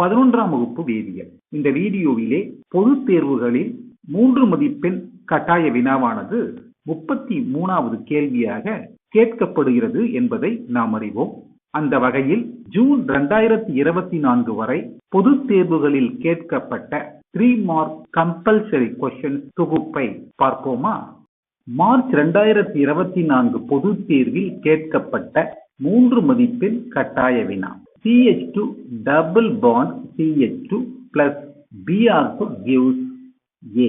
பதினொன்றாம் வகுப்பு வேதியியல். இந்த வீடியோவிலே பொது தேர்வுகளில் மூன்று மதிப்பெண் கட்டாய வினாவானது முப்பத்தி மூணாவது கேள்வியாக கேட்கப்படுகிறது என்பதை நாம் அறிவோம். அந்த வகையில் ஜூன் இரண்டாயிரத்தி இருபத்தி நான்கு வரை பொது தேர்வுகளில் கேட்கப்பட்ட த்ரீ மார்க் கம்பல்சரி கொஸ்டின் தொகுப்பை பார்ப்போமா? மார்ச் இரண்டாயிரத்தி இருபத்தி நான்கு பொது தேர்வில் கேட்கப்பட்ட மூன்று மதிப்பெண் கட்டாய வினா. CH double double bond plus B also gives A. A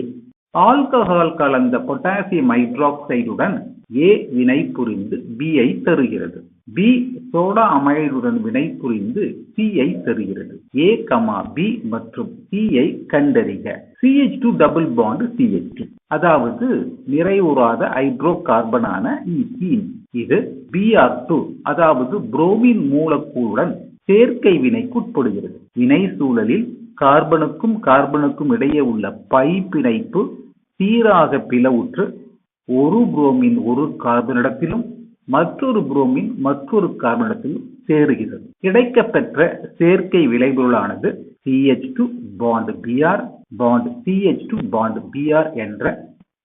alcohol கலந்த பொட்டாசியம் ஹைட்ராக்சைடுடன் ஏ வினை புரிந்து பி ஐ தருகிறது. பி சோடா அமைடுடன் வினை புரிந்து சி ஐ தருகிறது. ஏ கமா பி மற்றும் சி ஐ கண்டறிக. C H two double bond C H two அதாவது நிறைவுறாத ஹைட்ரோ கார்பனான ஈத்தீன் இது பிஆர் டூ அதாவது புரோமின் மூலக்கூறுடன் சேர்க்கை வினைக்குட்படுகிறது வினை சூழலில் கார்பனுக்கும் கார்பனுக்கும் இடையே உள்ள பை பிணைப்பு சீராக பிளவுற்று ஒரு புரோமின் ஒரு கார்பனிடத்திலும் மற்றொரு புரோமின் மற்றொரு கார்பனிடத்திலும் சேருகிறது. கிடைக்கப்பெற்ற சேர்க்கை விளைபொருளானது CH two bond Br bond CH two bond Br என்ற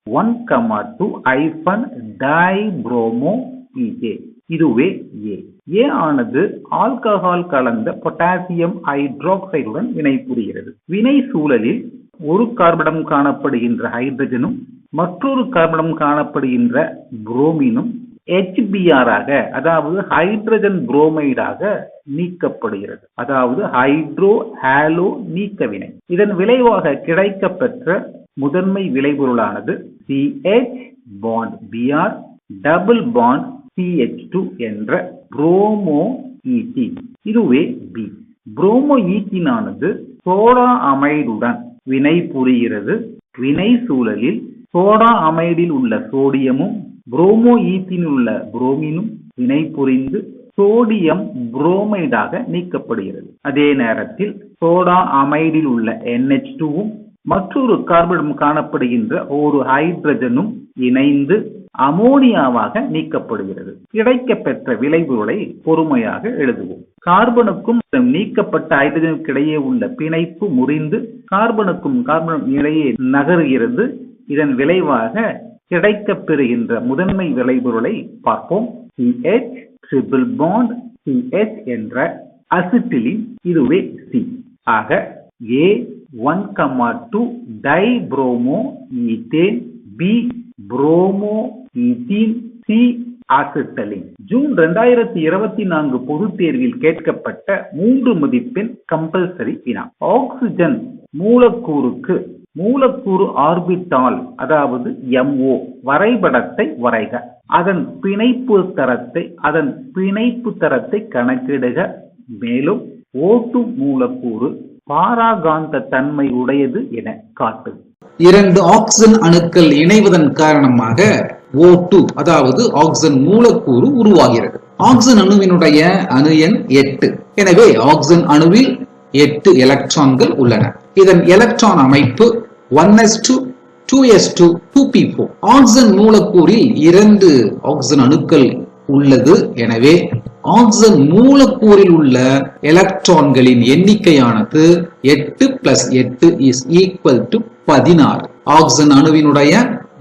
one comma two hyphen di bromo இதுவே ஏ ஏ ஆனது ஆல்கஹால் கலந்த பொட்டாசியம் ஹைட்ராக்சைடுடன் வினைபுரிகிறது வினை சூழலில் ஒரு கார்பனம் காணப்படுகின்ற ஹைட்ரஜனும் மற்றொரு கார்பனம் காணப்படுகின்ற புரோமினும் ஹெச்பிஆராக ஆக அதாவது ஹைட்ரஜன் புரோமைடாக நீக்கப்படுகிறது. அதாவது ஹைட்ரோ ஹாலோ நீக்க வினை இதன் விளைவாக கிடைக்கப்பெற்ற முதன்மை விளைபொருளானது C H bond B R double bond CH2 என்ற புரோமோ ஈத்தீன் இதுவே பி புரோமோ ஈத்தீனானது சோடா அமைடுடன் வினை புரிகிறது. வினை சூழலில் சோடா அமைடில் உள்ள சோடியமும் புரோமோ ஈத்தினில் உள்ள புரோமினும் வினை புரிந்து சோடியம் புரோமைடாக நீக்கப்படுகிறது. அதே நேரத்தில் சோடா அமைடில் உள்ள NH2வும் மற்றொரு கார்பனும் காணப்படுகின்ற ஒரு ஹைட்ரஜனும் இணைந்து அமோனியாவாக நீக்கப்படுகிறது. கிடைக்கப்பெற்ற விளைவுகளை பொறுமையாக எழுதுவோம். கார்பனுக்கும் நீக்கப்பட்ட ஹைட்ரஜனுக்கு இடையே உள்ள பிணைப்பு முறிந்து கார்பனுக்கும் கார்பனும் இடையே நகருகிறது. இதன் விளைவாக கிடைக்கப் பெறுகின்ற முதன்மை விளைபொருளை பார்ப்போம். C H triple bond C H என்ற அசிட்டிலின் இதுவே சி ஆக A one comma two dibromo ethane B bromo C acetylene. June ரெண்டாயிரத்தி இருபத்தி நான்கு பொதுத் தேர்வில் கேட்கப்பட்ட மூன்று மதிப்பெண் கம்பல்சரி வினா. ஆக்சிஜன் மூலக்கூறுக்கு மூலக்கூறு ஆர்பிட்டால் அதாவது எம்ஓ வரைபடத்தை வரைக. அதன் பிணைப்பு தரத்தை அதன் பிணைப்பு தரத்தை கணக்கிடுக. மேலும் ஓட்டு மூலக்கூறு பாராகாந்த தன்மை உடையது என காட்டு. இரண்டு ஆக்சிஜன் அணுக்கள் இணைவதன் காரணமாக ஓ டூ அதாவது ஆக்சிஜன் மூலக்கூறு உருவாகிறது. ஆக்சிஜன் அணுவினுடைய அணு எண் எட்டு. எனவே ஆக்சிஜன் அணுவில் எட்டு எலக்ட்ரான்கள் உள்ளன. இதன் எலக்ட்ரான் அமைப்பு one S two two S two two P four oxygen மூலக்கூறில் இரண்டு ஆக்சிஜன் அணுக்கள் உள்ளது. எனவே ஆக்சிஜன் மூலக்கூறில் உள்ள எலக்ட்ரான்களின் எண்ணிக்கையானது எட்டு பிளஸ் எட்டு இஸ் ஈக்குவல் டு பதினாறு. ஆக்சன் அணுவினுடைய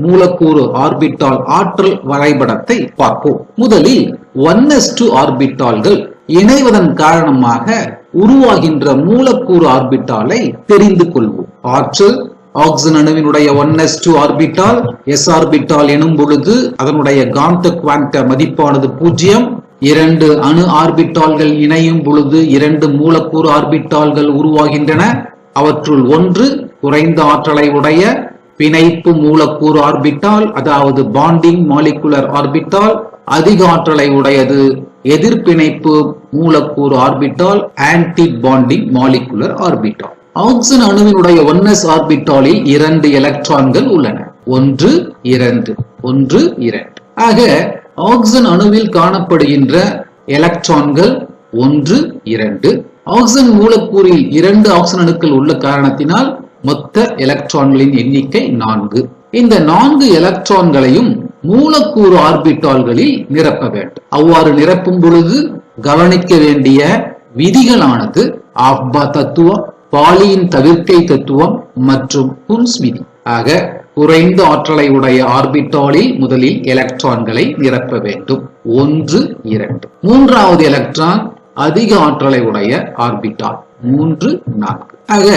மூலக்கூறு ஆர்பிட்டால் ஆற்றல் வரைபடத்தை பார்ப்போம். முதலில் ஒன் எஸ் டூ ஆர்பிட்டால்கள் இணைவதன் காரணமாக உருவாகின்ற மூலக்கூறு ஆர்பிட்டாலை தெரிந்து கொள்வோம். ஆற்றல் oxygen அணுவினுடைய one S two orbital S orbital எனும் பொழுது அதனுடைய காந்த குவாண்ட மதிப்பானது பூஜ்ஜியம். இரண்டு அணு ஆர்பிட்டால்கள் இணையும் பொழுது இரண்டு மூலக்கூறு ஆர்பிட்டால்கள் உருவாகின்றன. அவற்றுள் ஒன்று குறைந்த ஆற்றலை உடைய பிணைப்பு மூலக்கூறு ஆர்பிட்டால் அதாவது பாண்டிங் மாலிகுலர் ஆர்பிட்டால் அதிக ஆற்றலை உடையது. எதிர்பிணைப்பு மூலக்கூறு orbital antibonding molecular orbital. Oxygen அணுவினுடைய one S ஆர்பிட்டாலில் இரண்டு எலக்ட்ரான்கள் உள்ளன. ஒன்று இரண்டு. ஒன்று இரண்டு. ஆக ஆக்சிஜன் அணுவில் காணப்படுகின்ற எலக்ட்ரான்கள் ஒன்று இரண்டு. ஆக்சிஜன் மூலக்கூறில் இரண்டு ஆக்சிஜன் அணுக்கள் உள்ள காரணத்தினால் மொத்த எலக்ட்ரான்களின் எண்ணிக்கை நான்கு. இந்த நான்கு எலக்ட்ரான்களையும் மூலக்கூறு ஆர்பிட்டால்களில் நிரப்ப வேண்டும். அவ்வாறு நிரப்பும் பொழுது கவனிக்க வேண்டிய விதிகளானது ஆஃபா தத்துவம் பாலியின் தவிர்க்கை தத்துவம் மற்றும் புன்ஸ் விதி. ஆக குறைந்த ஆற்றலை உடைய ஆர்பிட்டாலில் முதலில் எலக்ட்ரான்களை நிரப்ப வேண்டும். ஒன்று இரண்டு. மூன்றாவது எலக்ட்ரான் அதிக ஆற்றலை உடைய ஆர்பிட்டால். மூன்று நான்கு. ஆக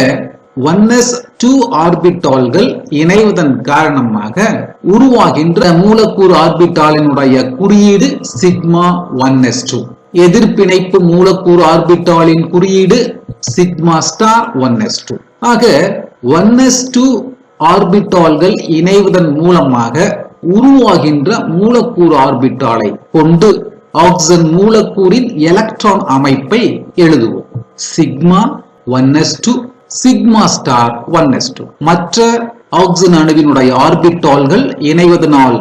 ஒன்னஸ் டூ ஆர்பிட்டால்கள் இணைவதன் காரணமாக உருவாகின்ற மூலக்கூறு ஆர்பிட்டாலினுடைய குறியீடு சிக்மா ஒன் எஸ் டூ எதிர்ப்பிணைப்பு மூலக்கூறு ஆர்பிட்டாலின் குறியீடு sigma star one S two ஆக ஒன் எஸ் டூ ஆர்பிட்டால்கள் இணைவதன் மூலமாக உருவாகின்ற மூலக்கூறு ஆர்பிட்டாலை கொண்டு ஆக்சிஜன் மூலக்கூறின் எலக்ட்ரான் அமைப்பை எழுதுவோம். Sigma one S two sigma star one S two மற்ற ஆக்சிஜன் அணுவினுடைய ஆர்பிட்டால்கள் இணைவதனால்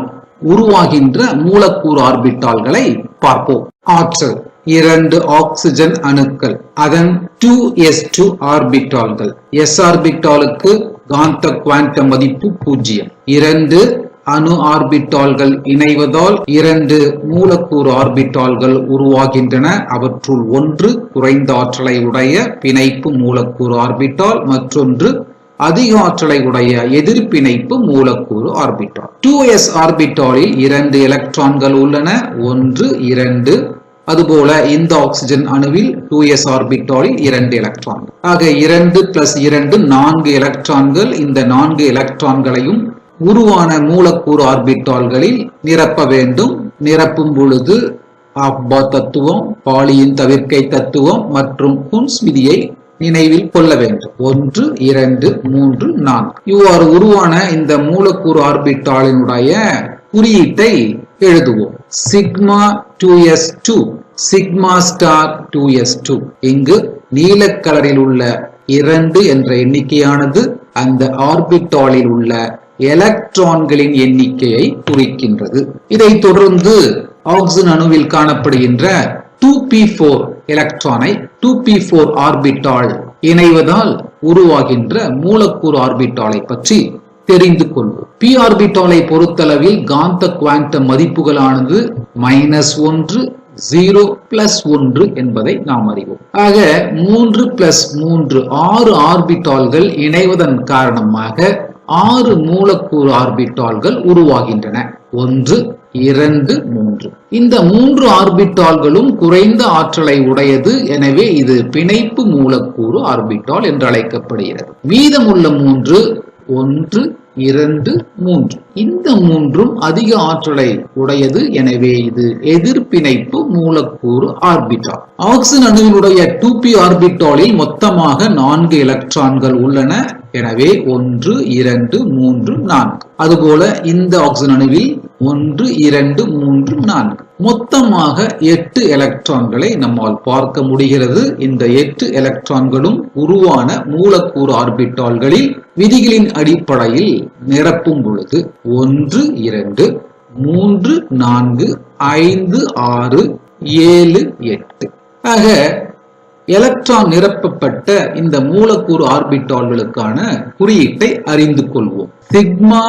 உருவாகின்ற மூலக்கூறு ஆர்பிட்டால்களை பார்ப்போம். ஆற்றல் இரண்டு ஆக்சிஜன் அணுக்கள் அதன் டூ எஸ் டூ ஆர்பிட்டால்கள். எஸ் ஆர்பிட்டாலுக்கு காந்த குவாண்டம் மதிப்பு பூஜ்ஜியம். இரண்டு அணு ஆர்பிட்டால்கள் இணைவதால் இரண்டு மூலக்கூறு ஆர்பிட்டால்கள் உருவாகின்றன. அவற்றுள் ஒன்று குறைந்த ஆற்றலை உடைய பிணைப்பு மூலக்கூறு ஆர்பிட்டால் மற்றொன்று அதிக ஆற்றலை உடைய எதிர்ப்பிணைப்பு மூலக்கூறு ஆர்பிட்டால். டூ எஸ் ஆர்பிட்டாலில் இரண்டு எலக்ட்ரான்கள் உள்ளன. ஒன்று இரண்டு. அதுபோல இந்த ஆக்சிஜன் அணுவில் டூ எஸ் ஆர்பிட்டாலில் இரண்டு எலக்ட்ரான்கள். ஆக இரண்டு பிளஸ் இரண்டு நான்கு எலக்ட்ரான்கள். இந்த நான்கு எலக்ட்ரான்களையும் உருவான மூலக்கூறு ஆர்பிட்டால்களில் நிரப்ப வேண்டும். நிரப்பும் பொழுது ஆப்பா தத்துவம் பாலியின் தவிர்க்கை தத்துவம் மற்றும் குன்ஸ் விதியை நினைவில் கொள்ள வேண்டும். ஒன்று இரண்டு மூன்று நான்கு. இவ்வாறு உருவான இந்த மூலக்கூறு ஆர்பிட்டாலினுடைய குறியீட்டை எழுதுவோம். Sigma two S two sigma star two S two. இங்கு நீல கலரில் உள்ள இரண்டு என்ற எண்ணிக்கையானது அந்த ஆர்பிட்டாலில் உள்ள எலக்ட்ரான்களின் எண்ணிக்கையை குறிக்கின்றது. இதை தொடர்ந்து ஆக்சிஜன் அணுவில் காணப்படுகின்ற டூ பி போர் எலக்ட்ரானை டூ பி போர் ஆர்பிட்டால் இணைவதால் உருவாகின்ற மூலக்கூறு ஆர்பிட்டாலை பற்றி தெரிந்து கொள்வோம். பி ஆர்பிட்டாலை பொறுத்தளவில் காந்த குவாண்டம் மதிப்புகளானது மைனஸ் ஒன்று ஜீரோ பிளஸ் ஒன்று என்பதை நாம் அறிவோம். ஆக மூன்று பிளஸ் மூன்று ஆறு ஆர்பிட்டால்கள் இணைவதன் காரணமாக ஆறு மூலக்கூறு ஆர்பிட்டால்கள் உருவாகின்றன. ஒன்று இரண்டு மூன்று. இந்த மூன்று ஆர்பிட்டால்களும் குறைந்த ஆற்றலை உடையது. எனவே இது பிணைப்பு மூலக்கூறு ஆர்பிட்டால் என்று அழைக்கப்படுகிறது. மீதமுள்ள மூன்று ஒன்று இரண்டு மூன்று. இந்த மூன்றும் அதிக ஆற்றலை உடையது. எனவே இது எதிர்ப்பிணைப்பு மூலக்கூறு ஆர்பிட்டால். ஆக்சிஜன் அணுவினுடைய டூ பி ஆர்பிட்டாலில் மொத்தமாக நான்கு எலக்ட்ரான்கள் உள்ளன. எனவே ஒன்று இரண்டு மூன்று நான்கு. அதுபோல இந்த ஆக்சிஜன் அணுவில் ஒன்று இரண்டு மூன்று நான்கு. மொத்தமாக எட்டு எலக்ட்ரான்களை நம்மால் பார்க்க முடிகிறது. இந்த எட்டு எலக்ட்ரான்களும் உருவான மூலக்கூறு ஆர்பிட்டால்களில் விதிகளின் அடிப்படையில் நிரப்பும் பொழுது ஒன்று இரண்டு மூன்று நான்கு ஐந்து ஆறு ஏழு எட்டு. ஆக எலக்ட்ரான் நிரப்பப்பட்ட இந்த மூலக்கூறு ஆர்பிட்டால்களுக்கான குறியீட்டை அறிந்து கொள்வோம். Sigma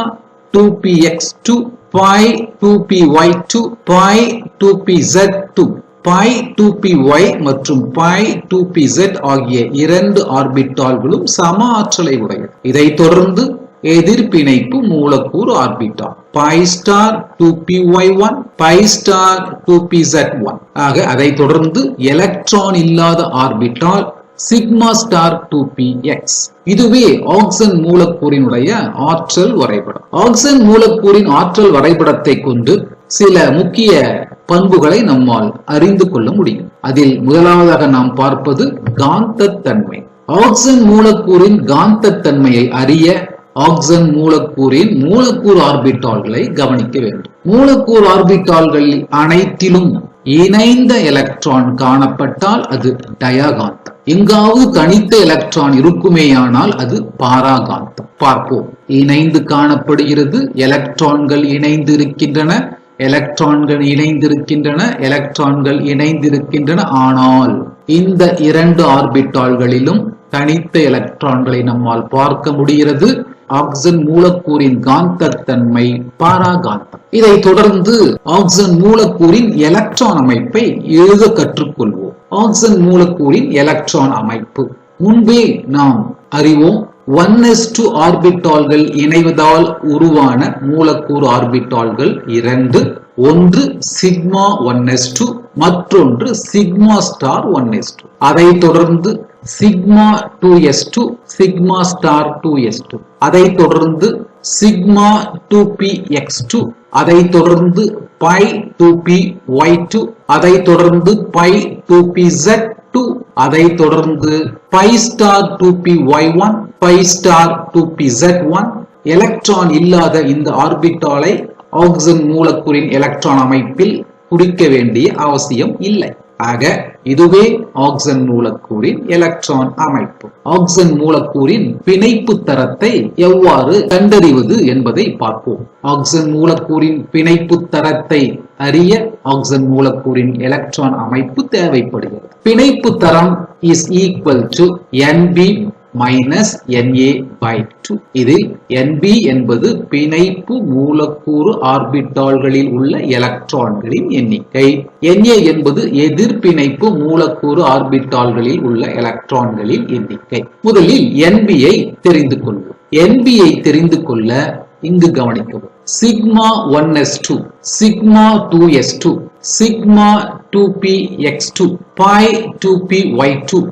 two P X two pi two P Y two pi two P Z two pi two P Y மற்றும் பை டூ பி ஜெட் ஆகிய இரண்டு ஆர்பிட்டால்களும் சம ஆற்றலை உடையது இதைத் தொடர்ந்து எதிர்ப்பிணைப்பு மூலக்கூறு orbital. Pi star two P Y one pi star two P Z one ஆக அதைத் தொடர்ந்து எலக்ட்ரான் இல்லாத orbital sigma star two P X இதுவே ஆக்சன் மூலக்கூறினுடைய ஆற்றல் வரைபடம். ஆக்சன் மூலக்கூறின் ஆற்றல் வரைபடத்தை கொண்டு சில முக்கிய பண்புகளை நம்மால் அறிந்து கொள்ள முடியும். அதில் முதலாவதாக நாம் பார்ப்பது காந்தத்தன்மை. ஆக்சன் மூலக்கூறின் காந்தத்தன்மையை அறிய ஆக்சன் மூலக்கூறின் மூலக்கூறு ஆர்பிட்டால்களை கவனிக்க வேண்டும். மூலக்கூறு ஆர்பிட்டால்கள் அனைத்திலும் இணைந்த எலக்ட்ரான் காணப்பட்டால் அது டயகாந்தம் எங்காவது தனித்த எலக்ட்ரான் இருக்குமேயானால் அது பாராகாந்தம் பார்ப்போம். இணைந்து காணப்படுகிறது எலக்ட்ரான்கள் இணைந்து இருக்கின்றன எலக்ட்ரான்கள் இணைந்திருக்கின்றன எலக்ட்ரான்கள் இணைந்திருக்கின்றன ஆனால் இந்த இரண்டு ஆர்பிட்டால்களிலும் தனித்த எலக்ட்ரான்களை நம்மால் பார்க்க முடிகிறது. ஆக்சிஜன் மூலக்கூறின் காந்தத்தன்மை பாராகாந்தம். இதை தொடர்ந்து ஆக்சிஜன் மூலக்கூறின் எலக்ட்ரான் அமைப்பை எழுத கற்றுக்கொள்வோம். ஆக்சன் மூலக்கூறின் எலக்ட்ரான் அமைப்பு. முன்பே நாம் அறிவோம் ஒன் எஸ் டூ ஆர்பிட்டால்கள் இணைவதால் உருவான மூலக்கூறு ஆர்பிட்டால்கள் இரண்டு ஒன்று சிக்மா ஒன் எஸ் டூ மற்றொன்று sigma star one S two அதை தொடர்ந்து sigma two S two sigma star two S two அதை தொடர்ந்து sigma two P X two அதை தொடர்ந்து pi two P Y two அதை தொடர்ந்து pi two P Z two அதை தொடர்ந்து pi star two P Y one pi star two P Z one electron இல்லாத இந்த ஆர்பிட்டாலை ஆக்சிஜன் மூலக்கூறின் எலக்ட்ரான் அமைப்பில் குறிக்க வேண்டிய அவசியம் இல்லை. ஆக இதுவே ஆக்சன் மூலக்கூறின் எலக்ட்ரான் அமைப்பு. ஆக்சன் மூலக்கூறின் பிணைப்பு தரத்தை எவ்வாறு கண்டறிவது என்பதை பார்ப்போம். ஆக்சன் மூலக்கூறின் பிணைப்பு தரத்தை அறிய ஆக்சன் மூலக்கூறின் எலக்ட்ரான் அமைப்பு தேவைப்படுகிறது. பிணைப்பு தரம் is equal to NB minus NA by 2 இதில் NB என்பது பிணைப்பு மூலக்கூறு ஆர்பிட்டால்களில் உள்ள எலக்ட்ரான்களின் எண்ணிக்கை. NA என்பது எதிர்பிணைப்பு மூலக்கூறு ஆர்பிட்டால்களில் உள்ள எலக்ட்ரான்களின் எண்ணிக்கை. முதலில் NB ஐ தெரிந்து கொள்வோம். NB ஐ தெரிந்து கொள்ள இங்கு கவனிக்கவும். Sigma one S two sigma two S two sigma two P X two pi two P Y two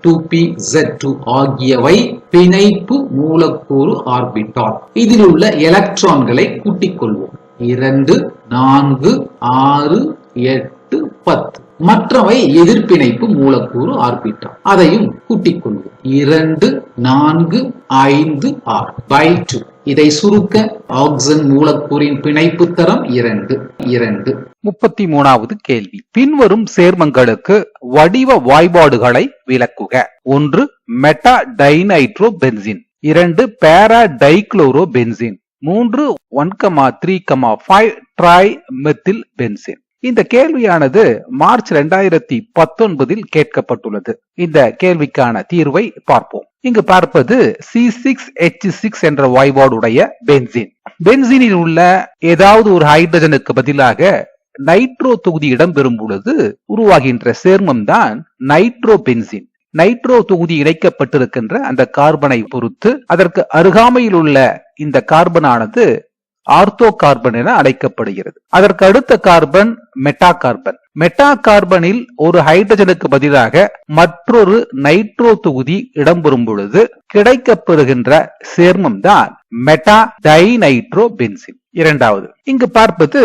two P two ஆகியவை பிணைப்பு மூலக்கூறு ஆர்பிட்டால். இதில் உள்ள எலக்ட்ரான்களை கூட்டிக் கொள்வோம். இரண்டு நான்கு ஆறு எட்டு பத்து. மற்றவை எதிர்ப்பிணைப்பு மூலக்கூறு ஆர்பிட்டால். அதையும் கூட்டிக் கொள்வோம். இரண்டு நான்கு ஐந்து ஆறு. பை டூ இதை சுருக்க ஆக்சன் மூலக்கூறின் பிணைப்பு தரம் இரண்டு இரண்டு. முப்பத்தி மூணாவது கேள்வி. பின்வரும் சேர்மங்களுக்கு வடிவ வாய்பாடுகளை விளக்குக. ஒன்று மெட்டா டைநைட்ரோ பென்சின் இரண்டு பேரா டைக்ளோரோ பென்சின் மூன்று one comma three comma five trimethyl benzene இந்த கேள்வியானது மார்ச் ரெண்டாயிரத்தி பத்தொன்பதில் கேட்கப்பட்டுள்ளது. இந்த கேள்விக்கான தீர்வை பார்ப்போம். இங்கு பார்ப்பது சி சிக்ஸ் எச் சிக்ஸ் என்ற வாய்பாடுடைய பென்சின். பென்சினில் உள்ள ஏதாவது ஒரு ஹைட்ரஜனுக்கு பதிலாக நைட்ரோ தொகுதி இடம்பெறும் பொழுது உருவாகின்ற சேர்மம் தான் நைட்ரோ பென்சின் நைட்ரோ தொகுதி இணைக்கப்பட்டிருக்கின்ற அந்த கார்பனை பொறுத்து அதற்கு அருகாமையில் உள்ள இந்த கார்பனானது ஆர்த்தோ கார்பன் என அழைக்கப்படுகிறது. அதற்கு அடுத்த கார்பன் மெட்டா கார்பன் மெட்டா கார்பனில் ஒரு ஹைட்ரஜனுக்கு பதிலாக மற்றொரு நைட்ரோ தொகுதி இடம்பெறும் பொழுது கிடைக்கப்பெறுகின்ற சேர்மம் தான் மெட்டா டைநைட்ரோ பென்சின் இரண்டாவது இங்கு பார்ப்பது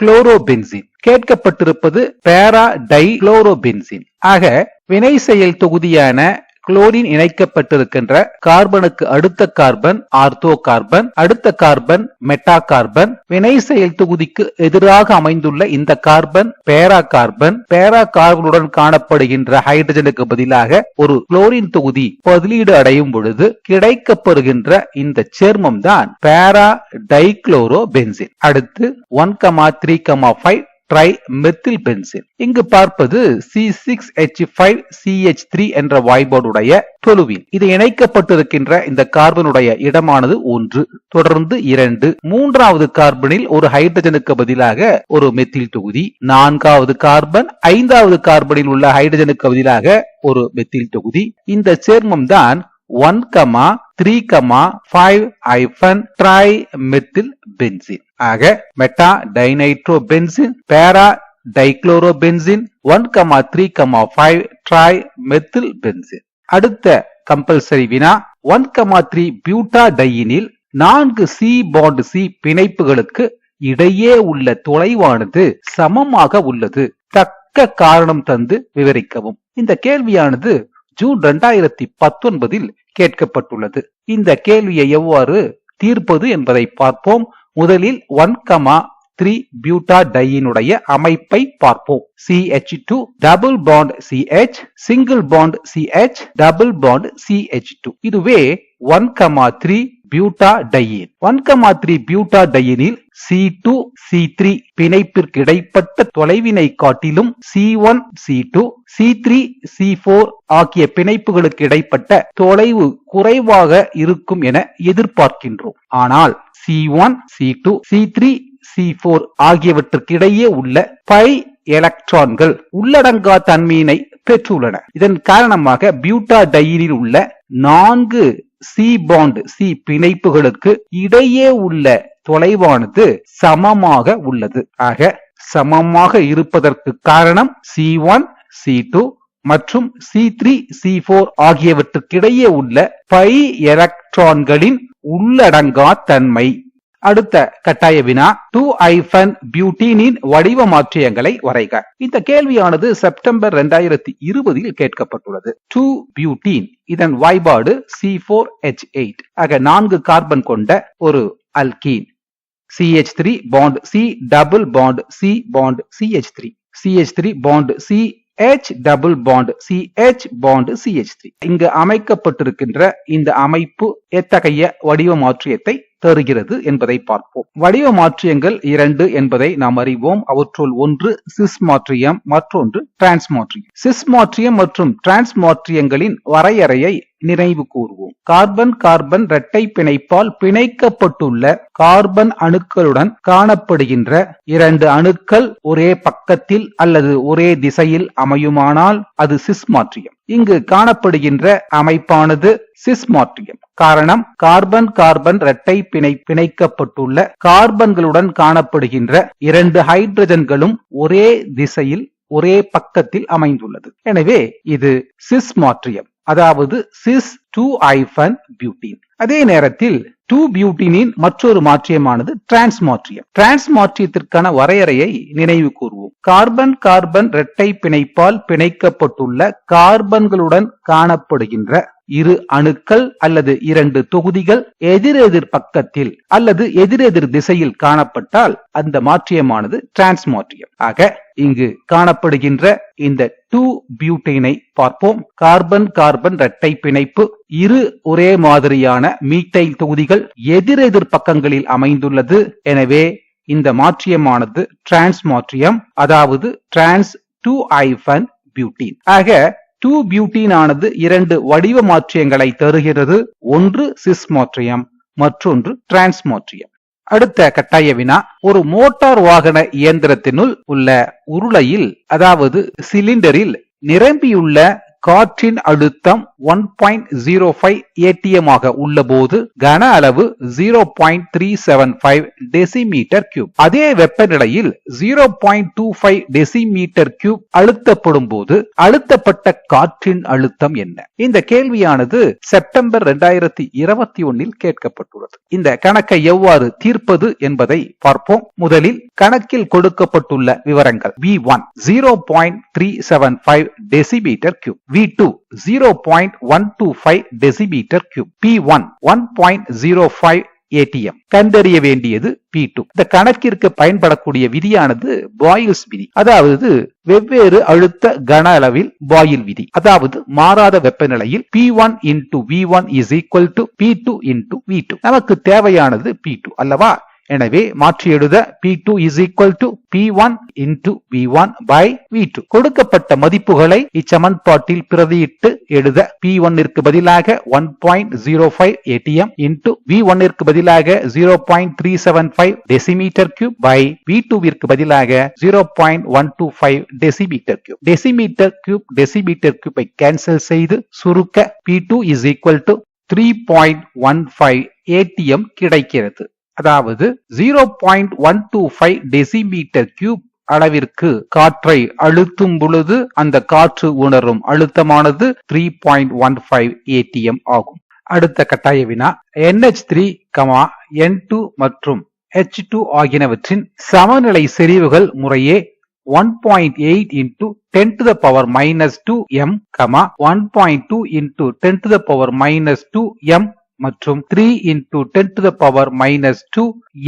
குளோரோபென்சின். கேட்கப்பட்டிருப்பது பேரா டை குளோரோபென்சின் ஆக வினை செயல் தொகுதியான குளோரின் இணைக்கப்பட்டிருக்கின்ற கார்பனுக்கு அடுத்த கார்பன் ஆர்த்தோ கார்பன் அடுத்த கார்பன் மெட்டா கார்பன் வினை செயல் தொகுதிக்கு எதிராக அமைந்துள்ள இந்த கார்பன் பேரா கார்பன் பேரா கார்பனுடன் காணப்படுகின்ற ஹைட்ரஜனுக்கு பதிலாக ஒரு குளோரின் தொகுதி பதிலீடு அடையும் பொழுது கிடைக்கப்பெறுகின்ற இந்த சேர்மம் தான் பேரா டைக்ளோரோ பென்சின் அடுத்து one comma three comma five trimethyl benzene இங்கு பார்ப்பது C six H five H three என்ற வாய்பாடுடைய தொழுவின் இது இணைக்கப்பட்டிருக்கின்ற இந்த கார்பனுடைய இடமானது ஒன்று தொடர்ந்து இரண்டு. மூன்றாவது கார்பனில் ஒரு ஹைட்ரஜனுக்கு பதிலாக ஒரு மெத்தில் தொகுதி. நான்காவது கார்பன் ஐந்தாவது கார்பனில் உள்ள ஹைட்ரஜனுக்கு பதிலாக ஒரு மெத்தில் தொகுதி. இந்த சேர்மம் தான் one comma three comma five hyphen trimethyl benzene ஆக meta dinitro benzene para dichloro benzene one comma three comma five trimethyl benzene அடுத்த கம்பல்சரி வினா ஒன் கமா த்ரீ பியூட்டா டையினில் நான்கு சி பாண்ட் சி பிணைப்புகளுக்கு இடையே உள்ள தொலைவானது சமமாக உள்ளது. தக்க காரணம் தந்து விவரிக்கவும். இந்த கேள்வியானது ஜூன் இரண்டாயிரத்தி பத்தொன்பதில் கேட்கப்பட்டுள்ளது. இந்த கேள்வியை எவ்வாறு தீர்ப்பது என்பதை பார்ப்போம். முதலில் ஒன் கமா த்ரீ பியூட்டா டையினுடைய அமைப்பை பார்ப்போம். CH two double bond CH single bond CH double bond CH two இதுவே one comma three butadiene. One comma three பியூட்டா டையினில் சி டூ சி த்ரீ பிணைப்பிற்கு இடைப்பட்ட தொலைவினை காட்டிலும் C one C two C three C four ஆகிய பிணைப்புகளுக்கு இடைப்பட்ட தொலைவு குறைவாக இருக்கும் என எதிர்பார்க்கின்றோம். ஆனால் C one C two C three C four ஆகியவற்றுக்கிடையே உள்ள பை எலக்ட்ரான்கள் உள்ளடங்கா தன்மையினை பெற்றுள்ளன. இதன் காரணமாக பியூட்டா பியூட்டாடைனில் உள்ள நான்கு சி பாண்ட் சி பிணைப்புகளுக்கு இடையே உள்ள தொலைவானது சமமாக உள்ளது. ஆக சமமாக இருப்பதற்கு காரணம் சி ஒன் சி டூ மற்றும் சி த்ரீ சி போர் ஆகியவற்றுக்கிடையே உள்ள பை எலக்ட்ரான்களின் உள்ளடங்கா தன்மை. அடுத்த கட்டாய வினா டூ ஐஃபன் பியூட்டீனின் வடிவ மாற்றியங்களை வரைக. இந்த கேள்வியானது செப்டம்பர் இரண்டாயிரத்தி இருபதில் கேட்கப்பட்டுள்ளது. டூ பியூட்டீன் இதன் வாய்பாடு சி போர் எச் எயிட் ஆக நான்கு கார்பன் கொண்ட ஒரு alkene. CH three bond C double bond C bond CH three C three bond C H double bond C bond bond three இங்கு அமைக்கப்பட்டிருக்கின்ற இந்த அமைப்பு எத்தகைய வடிவ மாற்றியத்தை தருகிறது என்பதை பார்ப்போம். வடிவ மாற்றியங்கள் இரண்டு என்பதை நாம் அறிவோம். அவற்றுள் ஒன்று சிஸ் மாற்றியம் மற்றொன்று டிரான்ஸ் மாற்றியம். சிஸ் மாற்றியம் மற்றும் டிரான்ஸ் மாற்றியங்களின் வரையறையை நினைவு கூறுவோம். கார்பன் கார்பன் இரட்டை பிணைப்பால் பிணைக்கப்பட்டுள்ள கார்பன் அணுக்களுடன் காணப்படுகின்ற இரண்டு அணுக்கள் ஒரே பக்கத்தில் அல்லது ஒரே திசையில் அமையுமானால் அது சிஸ் மாற்றியம். இங்கு காணப்படுகின்ற அமைப்பானது சிஸ்மாட்டியம் காரணம் கார்பன் கார்பன் இரட்டை பிணை பிணைக்கப்பட்டுள்ள கார்பன்களுடன் காணப்படுகின்ற இரண்டு ஹைட்ரஜன்களும் ஒரே திசையில் ஒரே பக்கத்தில் அமைந்துள்ளது. எனவே இது சிஸ்மாட்ரியம் அதாவது சிஸ் டூ ஐஃபன் பியூட்டின். அதே நேரத்தில் டூ பியூட்டினின் மற்றொரு மாற்றியமானது டிரான்ஸ் மாற்றியம் டிரான்ஸ் மாற்றியத்திற்கான வரையறையை நினைவு கூறுவோம் கார்பன் கார்பன் இரட்டை பிணைப்பால் பிணைக்கப்பட்டுள்ள கார்பன்களுடன் காணப்படுகின்ற இரு அணுக்கள் அல்லது இரண்டு தொகுதிகள் எதிரெதிர் பக்கத்தில் அல்லது எதிரெதிர் திசையில் காணப்பட்டால் அந்த மாற்றியமானது டிரான்ஸ் மாற்றியம் ஆக இங்கு காணப்படுகின்ற இந்த டூ பியூட்டைனை பார்ப்போம். கார்பன் கார்பன் இரட்டை பிணைப்பு. இரு ஒரே மாதிரியான மீட்டைல் தொகுதிகள் எதிரெதிர் பக்கங்களில் அமைந்துள்ளது. எனவே இந்த மாற்றியமானது டிரான்ஸ் மாற்றியம் அதாவது டிரான்ஸ் டூ ஐஃபன் பியூட்டின் ஆக டூ பியூட்டீனானது இரண்டு வடிவ மாற்றியங்களை தருகிறது. ஒன்று சிஸ் மாற்றியம் மற்றொன்று டிரான்ஸ் மாற்றியம் அடுத்த கட்டாய வினா ஒரு மோட்டார் வாகன இயந்திரத்தினுள் உள்ள உருளையில் அதாவது சிலிண்டரில் நிரம்பியுள்ள காற்றின் அழுத்தம் one point zero five ATM ஆக உள்ள போது கன அளவு zero point three seven five decimetre cube அதே வெப்பநிலையில் zero point two five decimetre cube அழுத்தப்படும் போது அழுத்தப்பட்ட காற்றின் அழுத்தம் என்ன? இந்த கேள்வியானது செப்டம்பர் இரண்டாயிரத்தி இருபத்தி ஒன்னில் கேட்கப்பட்டுள்ளது. இந்த கணக்கை எவ்வாறு தீர்ப்பது என்பதை பார்ப்போம். முதலில் கணக்கில் கொடுக்கப்பட்டுள்ள விவரங்கள் V one zero point three seven five decimetre cube V two zero point one two five P one one point zero five ATM கண்டறிய வேண்டியது பி டூ இந்த கணக்கிற்கு பயன்படக்கூடிய விதியானது பாயில்ஸ் விதி. அதாவது வெவ்வேறு அழுத்த கன அளவில் பாயில் விதி. அதாவது மாறாத வெப்பநிலையில் P one into V one is equal to P two into V two நமக்கு தேவையானது பி டூ அல்லவா? எனவே மாற்றி எழுத P two is equal to P one into V one by V two கொடுக்கப்பட்ட மதிப்புகளை இச்சமன்பாட்டில் பிரதியிட்டு எழுத பி ஒன்னிற்கு பதிலாக one point zero five ATM into V ஒன்னிற்கு பதிலாக zero point three seven five decimetre cube by V டூவிற்கு பதிலாக zero point one two five decimetre cube decimetre cube decimetre கியூபை cancel செய்து சுருக்க P two is equal to three point one five ATM கிடைக்கிறது. அதாவது zero point one two five decimetre cube அளவிற்கு காற்றை அழுத்தும் பொழுது அந்த காற்று உணரும். அழுத்தமானது three point one five ATM ஆகும். அடுத்த கட்டாய வினா NH three comma N two மற்றும் ஹெச் டூ ஆகியனவற்றின் சமநிலை செறிவுகள் முறையே one point eight into ten to the power minus two M comma one point two into ten to the power minus two M மற்றும் three into ten to the power minus two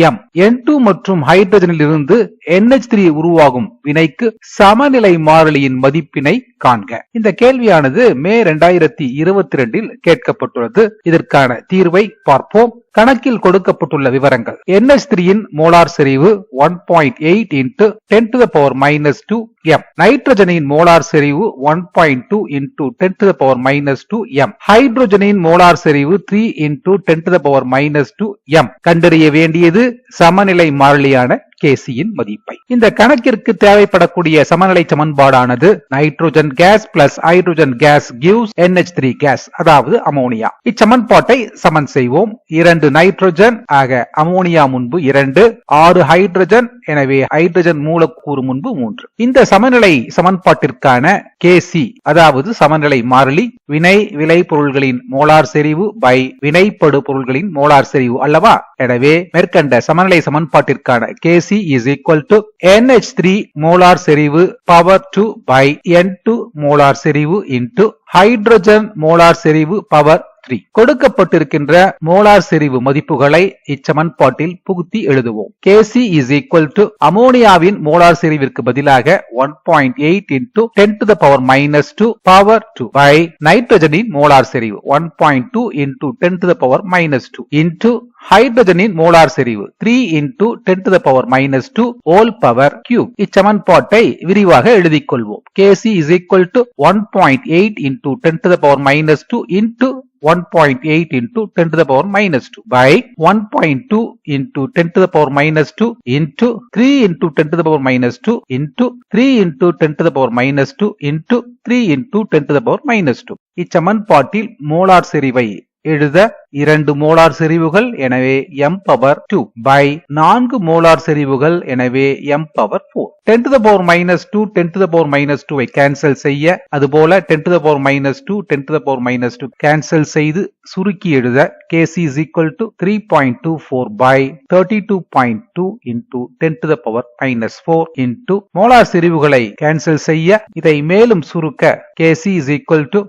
M N two மற்றும் ஹைட்ரஜனில் இருந்து NH three உருவாகும் வினைக்கு சமநிலை மாறிலியின் மதிப்பினை காண்க. இந்த கேள்வியானது மே இரண்டாயிரத்தி இருபத்தி ரெண்டில் கேட்கப்பட்டுள்ளது. இதற்கான தீர்வை பார்ப்போம். கணக்கில் கொடுக்கப்பட்டுள்ள விவரங்கள். என்ஹெச் த்ரீயின் மோலார் செறிவு one point eight into ten to the power minus two M நைட்ரஜனின் molar செறிவு one point two into ten to the power minus two M ஹைட்ரோஜனின் molar செறிவு three into ten to the power minus two M கண்டறிய வேண்டியது சமநிலை மாறிலியான கேசியின் மதிப்பை. இந்த கணக்கிற்கு தேவைப்படக்கூடிய சமநிலை சமன்பாடானது nitrogen gas plus hydrogen gas gives NH three gas அதாவது அமோனியா. இச்சமன்பாட்டை சமன் செய்வோம். இரண்டு நைட்ரோஜன் ஆக அமோனியா முன்பு இரண்டு ஆறு ஹைட்ரஜன் எனவே ஹைட்ரஜன் மூலக்கூறு முன்பு மூன்று. இந்த சமநிலை சமன்பாட்டிற்கான கேசி அதாவது சமநிலை மாறிலி வினை விளை பொருள்களின் மோலார் செறிவு பை வினைப்படு பொருள்களின் மோலார் செறிவு அல்லவா? எனவே மேற்கண்ட சமநிலை சமன்பாட்டிற்கான KC is equal to NH three molar செறிவு power two by N two molar செறிவு இன்டு ஹைட்ரஜன் மோலார் செறிவு பவர் த்ரீ கொடுக்கப்பட்டிருக்கின்ற மோலார் செறிவு மதிப்புகளை இச்சமன்பாட்டில் புகுத்தி எழுதுவோம். கேசி இஸ் ஈக்குவல் டு அமோனியாவின் மோலார் செறிவிற்கு பதிலாக one point eight into ten to the power minus two power two by நைட்ரஜனின் molar செறிவு. One point two into ten to the power minus two into ஹைட்ரஜனின் molar செறிவு. Three into ten to the power minus two whole power cube இச்சமன்பாட்டை விரிவாக எழுதிக் கொள்வோம். KC is equal to one point eight into ten to the power minus two into 1.8 into 10 to the power minus 2 by 1.2 into 10 to the power minus 2 into 3 into 10 to the power minus 2 into 3 into 10 to the power minus 2 into 3 into 10 to the power minus 2 இச்சமன்பாட்டில் molar செறிவை எழுத இரண்டு molar செறிவுகள் எனவே M power two by நான்கு molar செறிவுகள் எனவே M power four ten to the power minus two ten to the power minus டூவை கேன்சல் செய்ய அதுபோல ten to the power minus two ten to the power minus two cancel செய்து சுருக்கி எழுத KC is equal to three point two four by thirty two point two into ten to the power minus four into molar செறிவுகளை cancel செய்ய இதை மேலும் சுருக்க KC is equal to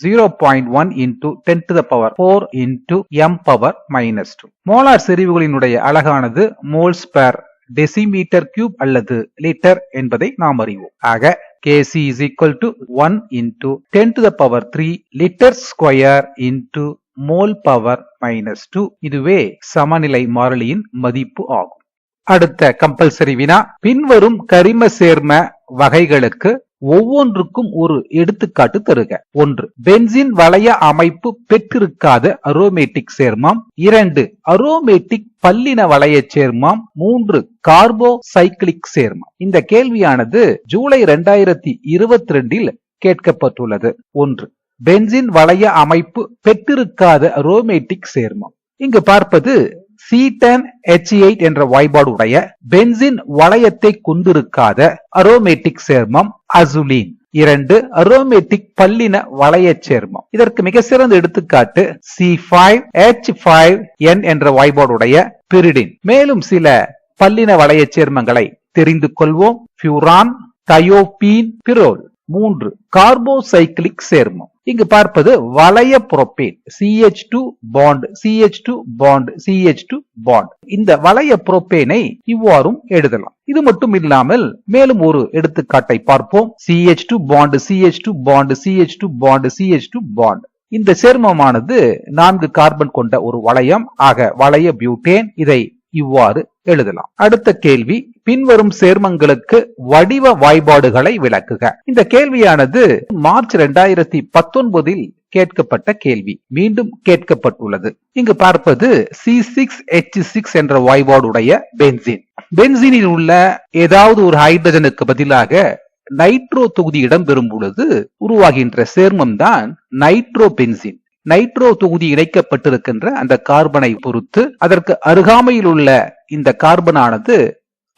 0.1 into 10 to the power 4 into m power minus 2. Molar செறிவுகளினுடைய அழகானது moles per decimetre cube அல்லது litre என்பதை நாம் அறிவோம். ஆக Kc is equal to 1 into 10 to the power 3 liter square into mole power minus 2 இதுவே சமநிலை மாறிலியின் மதிப்பு ஆகும். அடுத்த கம்பல்சரி வினா பின்வரும் கரிம சேர்ம வகைகளுக்கு ஒவ்வொன்றுக்கும் ஒரு எடுத்துக்காட்டு தருக. ஒன்று பென்சின் வளைய அமைப்பு பெற்றிருக்காத அரோமேட்டிக் சேர்மம். இரண்டு அரோமேட்டிக் பல்லின வளைய சேர்மம். மூன்று கார்போ சைக்கிளிக் சேர்மம். இந்த கேள்வியானது ஜூலை இரண்டாயிரத்தி இருபத்தி ரெண்டில் கேட்கப்பட்டுள்ளது. ஒன்று பென்சின் வளைய அமைப்பு பெற்றிருக்காத அரோமேட்டிக் சேர்மம். இங்கு பார்ப்பது சீட்டன் எச் எயிட் என்ற வாய்பாடு உடைய பென்சின் வளையத்தை கொண்டிருக்காத அரோமேட்டிக் சேர்மம் அசுலின். இரண்டு அரோமேட்டிக் பல்லின வளைய சேர்மம். இதற்கு மிக சிறந்த எடுத்துக்காட்டு C five H five N என்ற வாய்பாடுடைய பிரிடின் மேலும் சில பல்லின வளைய சேர்மங்களை தெரிந்து கொள்வோம். பியூரான் தயோபீன் பிரோல் மூன்று கார்போசைக்கிளிக் சேர்மம். இங்கு பார்ப்பது வளைய propane CH two bond CH two bond CH two bond இந்த வளைய புரோப்பேனை இவ்வாறும் எழுதலாம். இது மட்டும் இல்லாமல் மேலும் ஒரு எடுத்துக்காட்டை பார்ப்போம். CH two bond CH two bond CH two bond CH two bond இந்த சேர்மமானது நான்கு கார்பன் கொண்ட ஒரு வளையம். ஆக வளைய பியூட்டேன் இதை இவ்வாறு எழுதலாம். அடுத்த கேள்வி பின்வரும் சேர்மங்களுக்கு வடிவ வாய்பாடுகளை விளக்குக. இந்த கேள்வியானது மார்ச் இரண்டாயிரத்தி பத்தொன்பதில் கேட்கப்பட்ட கேள்வி. மீண்டும் கேட்கப்பட்டுள்ளது. இங்கு பார்ப்பது சி சிக்ஸ் எச் சிக்ஸ் என்ற வாய்பாடுடைய பென்சின். பென்சினில் உள்ள ஏதாவது ஒரு ஹைட்ரஜனுக்கு பதிலாக நைட்ரோ தொகுதி இடம்பெறும் பொழுது உருவாகின்ற சேர்மம் தான் நைட்ரோ பென்சின் நைட்ரோ தொகுதி இணைக்கப்பட்டிருக்கின்ற அந்த கார்பனை பொறுத்து அதற்கு அருகாமையில் உள்ள இந்த கார்பனானது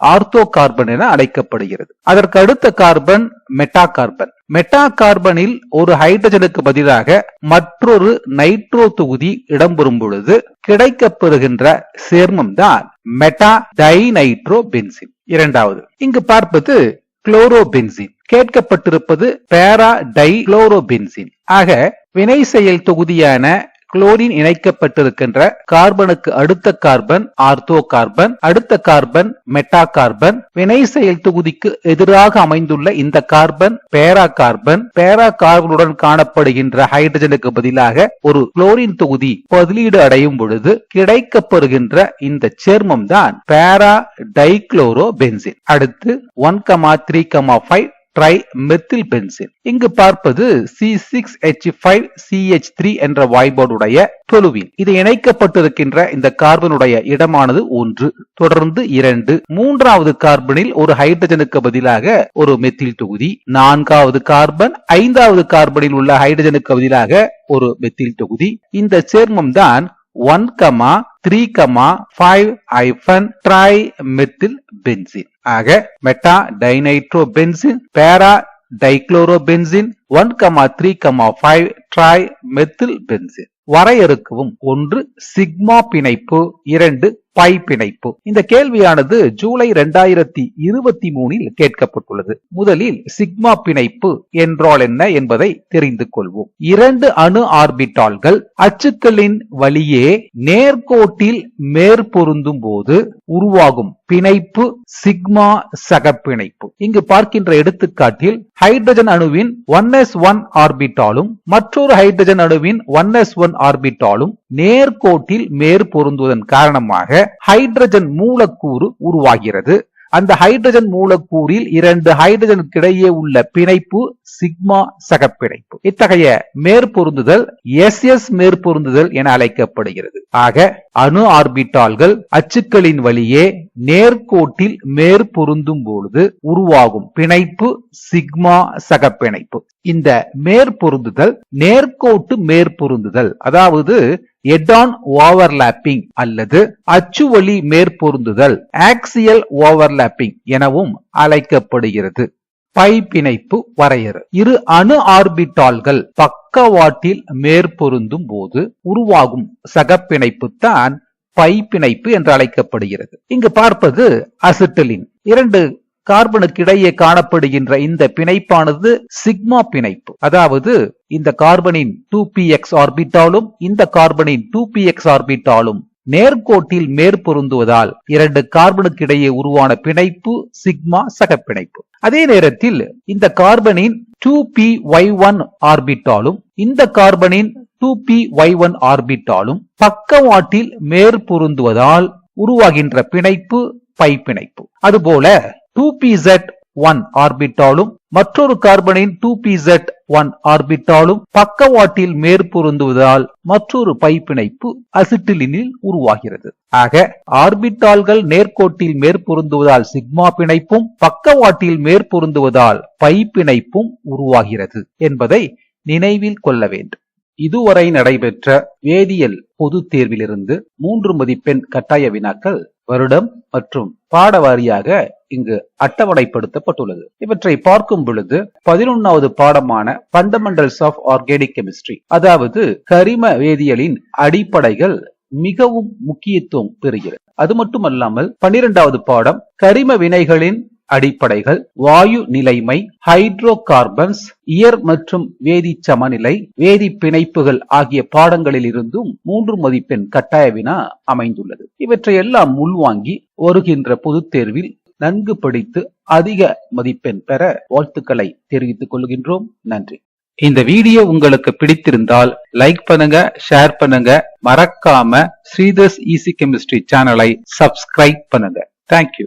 ஆர்த்தோ கார்பன் என அழைக்கப்படுகிறது. அதற்கு அடுத்த கார்பன் மெட்டா கார்பன் மெட்டா கார்பனில் ஒரு ஹைட்ரஜனுக்கு பதிலாக மற்றொரு நைட்ரோ தொகுதி இடம்பெறும் பொழுது கிடைக்கப்பெறுகின்ற சேர்மம் தான் மெட்டா டைநைட்ரோ பென்சின் இரண்டாவது இங்கு பார்ப்பது குளோரோபென்சின். கேட்கப்பட்டிருப்பது பேரா டை குளோரோபென்சின் ஆக வினை செயல் தொகுதியான குளோரின் இணைக்கப்பட்டிருக்கின்ற கார்பனுக்கு அடுத்த கார்பன் ஆர்த்தோ கார்பன் அடுத்த கார்பன் மெட்டா கார்பன் வினை செயல் தொகுதிக்கு எதிராக அமைந்துள்ள இந்த கார்பன் பேரா கார்பன் பேரா கார்பனுடன் காணப்படுகின்ற ஹைட்ரஜனுக்கு பதிலாக ஒரு குளோரின் தொகுதி பதிலீடு அடையும் பொழுது கிடைக்கப்பெறுகின்ற இந்த சேர்மம் தான் பேரா டைக்ளோரோ பென்சின் அடுத்து one comma three comma five tri methyl benzene இங்கு பார்ப்பது C six H five CH three என்ற வாய்பாடுடைய தொழுவின் இது இணைக்கப்பட்டிருக்கின்ற இந்த கார்பனுடைய இடமானது ஒன்று தொடர்ந்து இரண்டு. மூன்றாவது கார்பனில் ஒரு ஹைட்ரஜனுக்கு பதிலாக ஒரு மெத்தில் தொகுதி. நான்காவது கார்பன் ஐந்தாவது கார்பனில் உள்ள ஹைட்ரஜனுக்கு பதிலாக ஒரு மெத்தில் தொகுதி. இந்த சேர்மம் தான் one comma three comma five hyphen tri methyl benzene ஆக meta dinitro benzene para dichloro benzene one comma three comma five tri methyl benzene வரையறுக்கவும் ஒன்று சிக்மா பிணைப்பு இரண்டு பை பிணைப்பு இந்த கேள்வியானது ஜூலை இரண்டாயிரத்தி இருபத்தி மூணில் கேட்கப்பட்டுள்ளது. முதலில் சிக்மா பிணைப்பு என்றால் என்ன என்பதை தெரிந்து கொள்வோம். இரண்டு அணு ஆர்பிட்டால்கள் அச்சுக்களின் வழியே நேர்கோட்டில் மேற்பொருந்தும் போது உருவாகும் பிணைப்பு சிக்மா சகப்பிணைப்பு. இங்கு பார்க்கின்ற எடுத்துக்காட்டில் ஹைட்ரஜன் அணுவின் ஒன் எஸ் ஒன் ஆர்பிட்டாலும் மற்றொரு ஹைட்ரஜன் அணுவின் ஒன் எஸ் ஒன் ஆர்பிட்டாலும் நேர்கோட்டில் மேற்பொருந்துவதன் காரணமாக ஹைட்ரஜன் மூலக்கூறு உருவாகிறது. அந்த ஹைட்ரஜன் மூலக்கூறில் இரண்டு ஹைட்ரஜனுக்கு இடையே உள்ள பிணைப்பு சிக்மா சகப்பிணைப்பு. இத்தகைய மேற்பொருந்துதல் எஸ் எஸ் மேற்பொருந்துதல் என அழைக்கப்படுகிறது. ஆக அணு ஆர்பிட்டால்கள் அச்சுக்களின் வழியே நேர்கோட்டில் மேற்பொருந்தும் பொழுது உருவாகும் பிணைப்பு சிக்மா சகப்பிணைப்பு. இந்த மேற்பொருந்துதல் நேர்கோட்டு மேற்பொருந்துதல் அதாவது எடான் ஓவர்லாப்பிங் அல்லது அச்சுவழி மேற்பொருந்துதல் ஆக்சியல் ஓவர்லாப்பிங் எனவும் அழைக்கப்படுகிறது. பை பிணைப்பு வரையறு. இரு அணு ஆர்பிட்டால்கள் பக்கவாட்டில் மேற்பொருந்தும் போது உருவாகும் சகப்பிணைப்பு தான் பை பிணைப்பு என்று அழைக்கப்படுகிறது. இங்கு பார்ப்பது அசிட்டிலின். இரண்டு கார்பனுக்கு இடையே காணப்படுகின்ற இந்த பிணைப்பானது சிக்மா பிணைப்பு. அதாவது இந்த கார்பனின் டூ பி எக்ஸ் ஆர்பிட்டாலும் இந்த கார்பனின் டூ பி எக்ஸ் ஆர்பிட்டாலும் நேர்கோட்டில் மேற்பொருந்துவதால் இரண்டு கார்பனுக்கு இடையே உருவான பிணைப்பு சிக்மா சகப்பிணைப்பு. அதே நேரத்தில் இந்த கார்பனின் டூ பி ஒய் ஒன் ஆர்பிட்டாலும் இந்த கார்பனின் டூ பி ஒய் ஒன் ஆர்பிட்டாலும் பக்கவாட்டில் மேற்பொருந்துவதால் உருவாகின்ற பிணைப்பு பை பிணைப்பு. அதுபோல டூ பி ஜெட் ஒன் ஆர்பிட்டாலும் மற்றொரு கார்பனின் டூ பி ஜெட் ஒன் ஆர்பிட்டாலும் பக்கவாட்டில் மேற்பொருந்துவதால் மற்றொரு பை பிணைப்பு அசிட்டிலினில் உருவாகிறது. ஆக ஆர்பிட்டால்கள் நேர்கோட்டில் மேற்பொருந்துவதால் சிக்மா பிணைப்பும் பக்கவாட்டில் மேற்பொருந்துவதால் பை பிணைப்பும் உருவாகிறது என்பதை நினைவில் கொள்ள வேண்டும். இதுவரை நடைபெற்ற வேதியியல் பொதுத் தேர்விலிருந்து மூன்று மதிப்பெண் கட்டாய வினாக்கள் வருடம் மற்றும் பாட வாரியாக இங்கு அட்டவணைப்படுத்தப்பட்டுள்ளது. இவற்றை பார்க்கும் பொழுது பதினொன்னாவது பாடமான ஃபண்டமெண்டல்ஸ் ஆஃப் ஆர்கானிக் கெமிஸ்ட்ரி அதாவது கரிம வேதியியலின் அடிப்படைகள் மிகவும் முக்கியத்துவம் பெறுகிறது. அது மட்டுமல்லாமல் பன்னிரெண்டாவது பாடம் கரிம வினைகளின் அடிப்படைகள் வாயு நிலைமை ஹைட்ரோ கார்பன்ஸ் இயர் மற்றும் வேதி சமநிலை வேதி பிணைப்புகள் ஆகிய பாடங்களில் இருந்தும் மூன்று மதிப்பெண் கட்டாய வினா அமைந்துள்ளது. இவற்றை எல்லாம் உள்வாங்கி வருகின்ற பொதுத் தேர்வில் நன்கு படித்து அதிக மதிப்பெண் பெற வாழ்த்துக்களை தெரிவித்துக் கொள்கின்றோம். நன்றி. இந்த வீடியோ உங்களுக்கு பிடித்திருந்தால் லைக் பண்ணுங்க ஷேர் பண்ணுங்க. மறக்காம ஸ்ரீதர்ஸ் ஈசி கெமிஸ்ட்ரி சேனலை சப்ஸ்கிரைப் பண்ணுங்க. Thank you